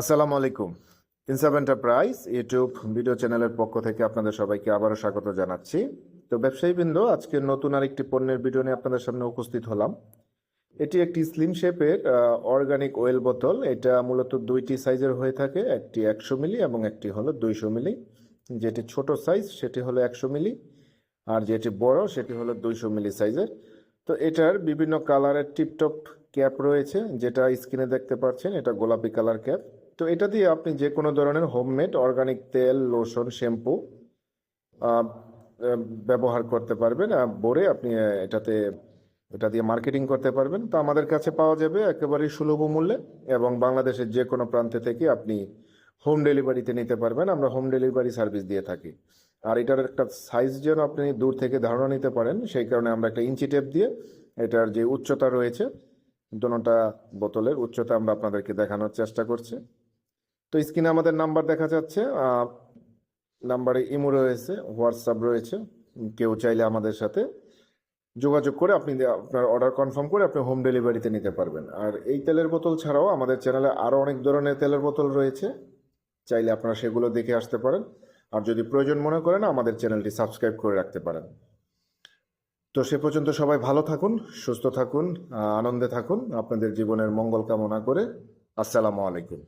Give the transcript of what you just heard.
আসসালামু আলাইকুম। ইনসাব enterprise YouTube video চ্যানেলের পক্ষ থেকে আপনাদের সবাইকে আবারও স্বাগত জানাচ্ছি। তো ব্যবসায়ীবৃন্দ, আজকে নতুন আরেকটি পণ্যের ভিডিও নিয়ে আপনাদের সামনে উপস্থিত হলাম। এটি একটি স্লিম শেপের অর্গানিক ওয়েল বোতল এটা মূলত দুইটি সাইজের হয়ে থাকে, একটি একশো মিলি এবং একটি হলো দুইশো মিলি। যেটি ছোট সাইজ সেটি হলো একশো মিলি। আর যেটি বড়, সেটি হলো দুইশো মিলি সাইজের। তো এটার বিভিন্ন কালারের টিপটপ ক্যাপ রয়েছে, যেটা স্ক্রিনে দেখতে পাচ্ছেন, এটা গোলাপি কালার ক্যাপ তো এটা দিয়ে আপনি যে কোনো ধরনের হোমমেড অর্গানিক তেল লোশন শ্যাম্পু ব্যবহার করতে পারবেন। ভরে আপনি এটাতে, এটা দিয়ে মার্কেটিং করতে পারবেন। তো আমাদের কাছে পাওয়া যাবে একেবারেই সুলভ মূল্যে এবং বাংলাদেশের যে কোনো প্রান্তে থেকে আপনি হোম ডেলিভারিতে নিতে পারবেন। আমরা হোম ডেলিভারি সার্ভিস দিয়ে থাকি। আর এটার একটা সাইজ যেন আপনি দূর থেকে ধারণা নিতে পারেন, সেই কারণে আমরা একটা ইঞ্চি টেপ দিয়ে এটার যে উচ্চতা রয়েছে, দোনোটা বোতলের উচ্চতা আমরা আপনাদেরকে দেখানোর চেষ্টা করছি। তো স্ক্রিনে আমাদের নাম্বার দেখা যাচ্ছে নাম্বারে ইমো রয়েছে, হোয়াটসঅ্যাপ রয়েছে। কেউ চাইলে আমাদের সাথে যোগাযোগ করে আপনি আপনার অর্ডার কনফার্ম করে আপনি হোম ডেলিভারিতে নিতে পারবেন। আর এই তেলের বোতল ছাড়াও আমাদের চ্যানেলে আরও অনেক ধরনের তেলের বোতল রয়েছে, চাইলে আপনারা সেগুলো দেখে আসতে পারেন। আর যদি প্রয়োজন মনে করেন, আমাদের চ্যানেলটি সাবস্ক্রাইব করে রাখতে পারেন। তো সে পর্যন্ত সবাই ভালো থাকুন, সুস্থ থাকুন আনন্দে থাকুন। আপনাদের জীবনের মঙ্গল কামনা করে, আসসালামু আলাইকুম।